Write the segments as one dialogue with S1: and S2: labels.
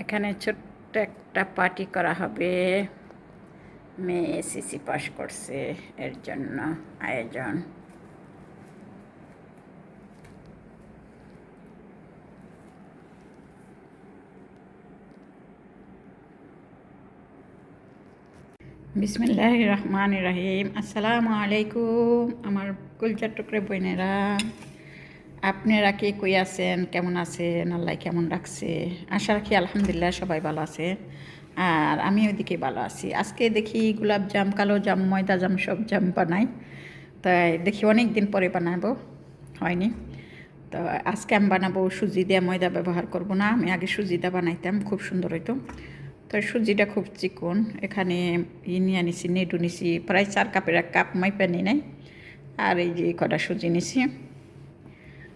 S1: এখানে ছোট্ট একটা পার্টি করা হবে। মেয়ে এসিসি পাশ করছে, এর জন্য আয়োজন। বিসমিল্লাহ রহমান রাহিম। আসসালামু আলাইকুম, আমার কুলচার টুকরে বোনেরা। আপনারা কে কই আছেন? কেমন আছেন? আল্লাহ কেমন রাখছে? আশা রাখি আলহামদুলিল্লাহ সবাই ভালো আছে। আর আমি ওইদিকে ভালো আছি। আজকে দেখি গোলাপ জাম, কালো জাম, ময়দা জাম সব জাম বানাই। তাই দেখি অনেক দিন পরে বানাবো। হয়নি। তো আজকে আমি বানাবো সুজি দিয়ে ময়দা ব্যবহার করব না। আমি আগে সুজিটা বানাইতাম, খুব সুন্দর হইতো। তো সুজিটা খুব চিকন। এখানে ই নিয়ে নিছি নেটু নিছি, প্রায় চার কাপের এক কাপ, মাইপা নিই নাই। আর এই যে কটা সুজি নিছি।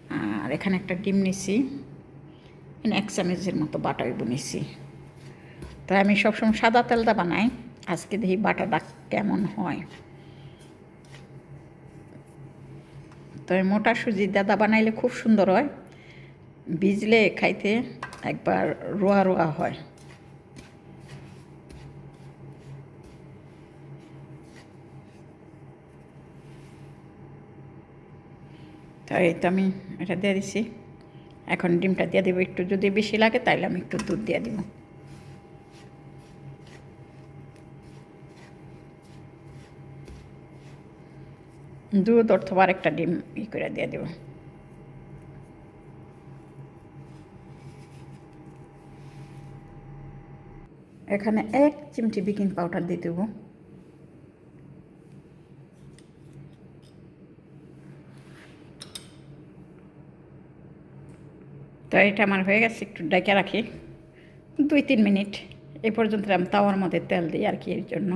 S1: আর এখানে একটা ডিম নিছি। এক চামচের মতো বাটাইব নিছি। তাই আমি সবসময় সাদা তেলটা বানাই। আজকে দেখি বাটাটা কেমন হয়। তো মোটা সুজি দাদা বানাইলে খুব সুন্দর হয়। ভিজলে খাইতে একবার রোয়া রোয়া হয়। তো এই তো আমি এটা দিয়ে দিছি। এখন ডিমটা দিয়ে দেবো একটু। যদি বেশি লাগে তাইলে আমি একটু দুধ দিয়ে দিব। দুধ অথবা একটা ডিম ই করে দিয়ে দেবো। এখানে এক চিমটি বেকিং পাউডার দিয়ে দেবো। তো এটা আমার হয়ে গেছে, একটু ডেকে রাখি। দুই, তিন মিনিট। এই পর্যন্ত আমি তাওয়ার মধ্যে তেল দিই আর কি, এর জন্য।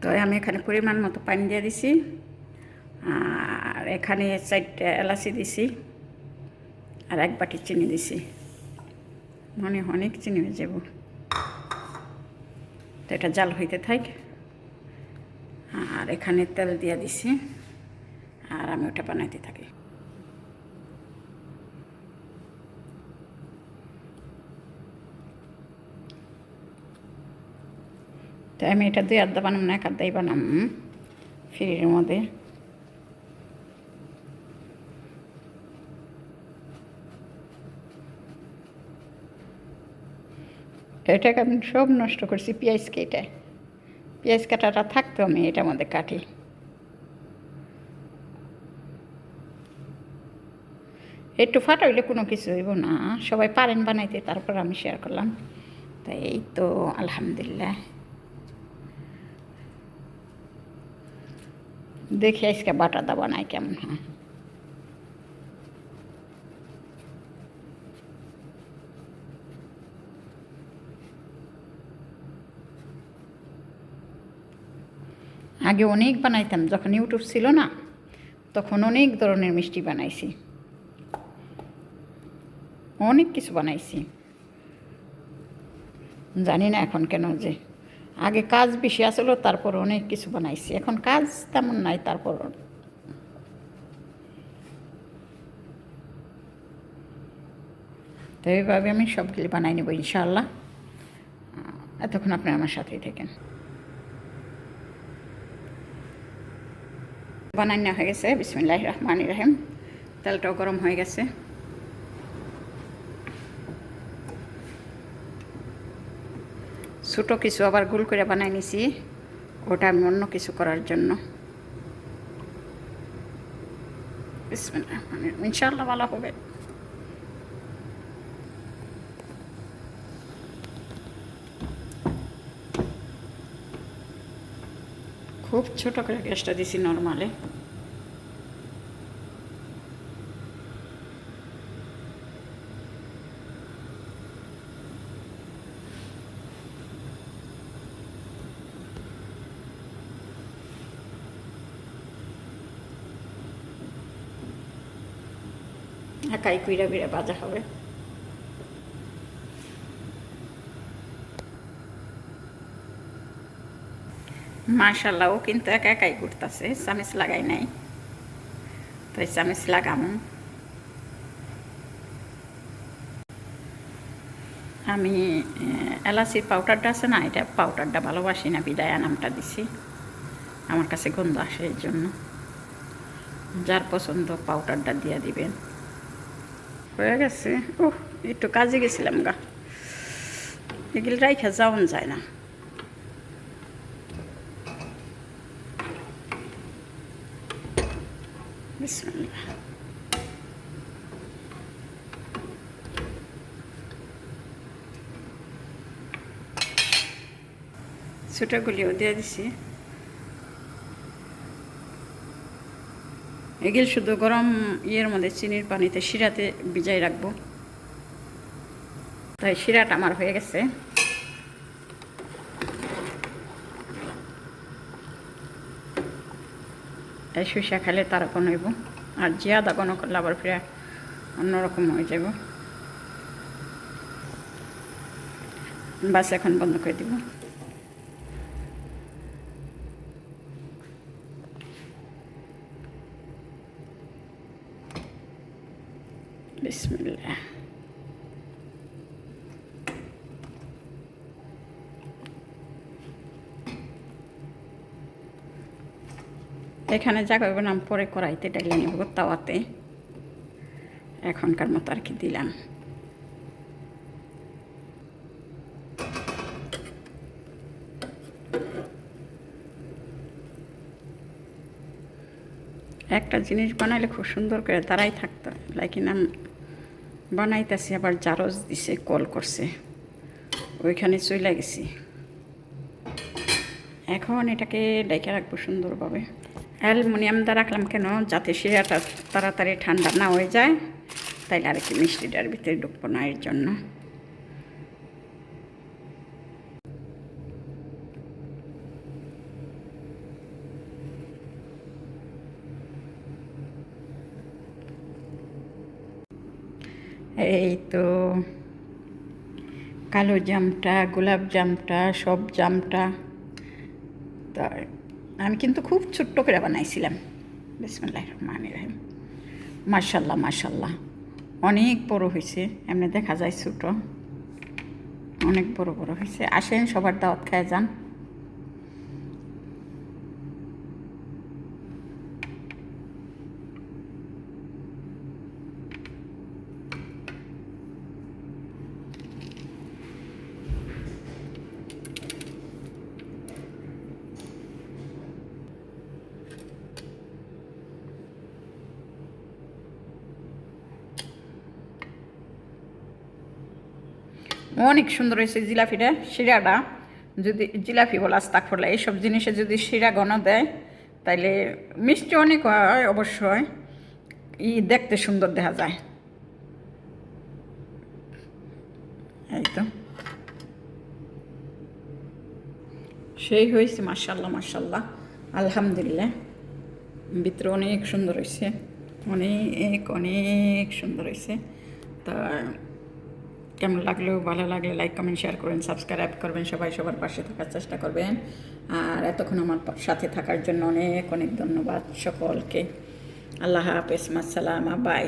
S1: তো আমি এখানে পরিমাণ মতো পানি দিয়ে দিছি। আর এখানে চারটে এলাচি দিছি। আর এক বাটি চিনি দিছি। মনে অনেক চিনি হয়ে যাব। তো এটা জাল হইতে থাক। আর এখানে তেল দিয়ে দিছি। আর আমি ওটা বানাইতে থাকি। তো আমি এটা দুই আড্ডা বানাম না, এক আড্ডাই বানাম। ফ্রির মধ্যে। এটাকে আমি সব নষ্ট করছি পেঁয়াজ কেটে। পেঁয়াজ কাটাটা থাকতো আমি এটার মধ্যে কাটি। একটু ফাটা হইলে কোনো কিছু হইব না। সবাই পারেন বানাইতে, তারপর আমি শেয়ার করলাম। তাই এই তো, আলহামদুলিল্লাহ। দেখি আজকে বাটাটা বানাই কেমন হয়। আগে অনেক বানাইতাম, যখন ইউটিউব ছিল না, তখন অনেক ধরনের মিষ্টি বানাইছি। অনেক কিছু বানাইছি। জানি না এখন কেন যে আগে কাজ বেশি আসলো তারপর অনেক কিছু বানাইছি। এখন কাজ তেমন নাই, তারপর তো এইভাবে আমি সবগুলি বানাই নেব ইনশাল্লাহ এতক্ষণ আপনি আমার সাথেই থাকেন। বানাই নেওয়া হয়ে গেছে। বিসমিল্লাহ রহমান রাহিম। তেলটাও গরম হয়ে গেছে। ছোটো কিছু আবার গোল করে বানাই নিছি। ওটা আমি অন্য কিছু করার জন্য। ইনশাল্লাহ ভালো হবে। খুব ছোটো করে গ্যাসটা দিছি নর্মালে। একাই কুইরা বিড়া বাজা হবে। মাশাল্লাহ ও কিন্তু একা একাই ঘুরতেছে, চামিচ লাগাই নাই। তাই চামিচ লাগাম। আমি এলাচির পাউডারটা আছে না, এটা পাউডারটা ভালোবাসি না, বিদায়া নামটা দিছি। আমার কাছে গন্ধ আসে এই জন্য। যার পছন্দ পাউডারটা দিয়ে দিবেন। হয়ে গেছে। ও একটু কাজে গেছিলাম গা। এগুলো রাইখা যাওয়ান যায় না। বিসমিল্লাহ। ছোটোগুলিও দিয়ে দিছি। এগুলো শুধু গরম ইয়ের মধ্যে চিনির পানিতে শিরাতে ভিজাই রাখব। তাই শিরাটা আমার হয়ে গেছে। এই শুষা খেলে তার কোনো হইব। আর জিয়াদা কোনো করলে আবার ফিরে অন্যরকম হয়ে যাব। বাস এখন বন্ধ করে দিব। বিসমিল্লাহ এখানে যা করব নাম পরে কড়াইতে ডালে নিব তাওয়াতে। এখনকার মতো আর কি দিলাম। একটা জিনিস বানাইলে খুব সুন্দর করে তারাই থাকতো লাইকিন আমি বানাইতেছি, আবার জারজ দিছে, কল করছে। ওইখানে চলে গেছি। এখন এটাকে ডেকে রাখব সুন্দরভাবে। অ্যালুমিনিয়ামটা রাখলাম কেন? যাতে শিরাটা তাড়াতাড়ি ঠান্ডা না হয়ে যায়। তাইলে আর কি মিষ্টিটার ভিতরে ঢুকবো না এর জন্য। এই তো কালো জামটা, গোলাপ জামটা, সব জামটা। তা আমি কিন্তু খুব ছোট্ট করে বানাইছিলাম। বিসমুল্লাহ রহমান রহিম। মার্শাল্লাহ মার্শাল্লাহ অনেক বড় হয়েছে এমনি দেখা যায় ছোট। অনেক বড় বড় হয়েছে আসেন সবার দাওয়াত খায় যান। অনেক সুন্দর হয়েছে জিলাপিটা, শিরাটা। যদি জিলাপি বলা তাক ফলে এইসব জিনিসে যদি শিরা গণ দেয়, তাইলে মিষ্টি অনেক হয় অবশ্যই ই দেখতে সুন্দর দেখা যায়। এই তো। সেই হয়েছে মার্শাল্লাহ মার্শাল্লাহ আলহামদুলিল্লাহ। ভিতরে অনেক সুন্দর হয়েছে। অনেক অনেক সুন্দর হয়েছে। তা কেমন লাগলেও ভালো লাগলে লাইক কমেন্ট শেয়ার করবেন সাবস্ক্রাইব করবেন, সবাই সবার পাশে থাকার চেষ্টা করবেন। আর এতক্ষণ আমার সাথে থাকার জন্য অনেক অনেক ধন্যবাদ সকলকে। আল্লাহ হাফেজ, মাসালামা বাই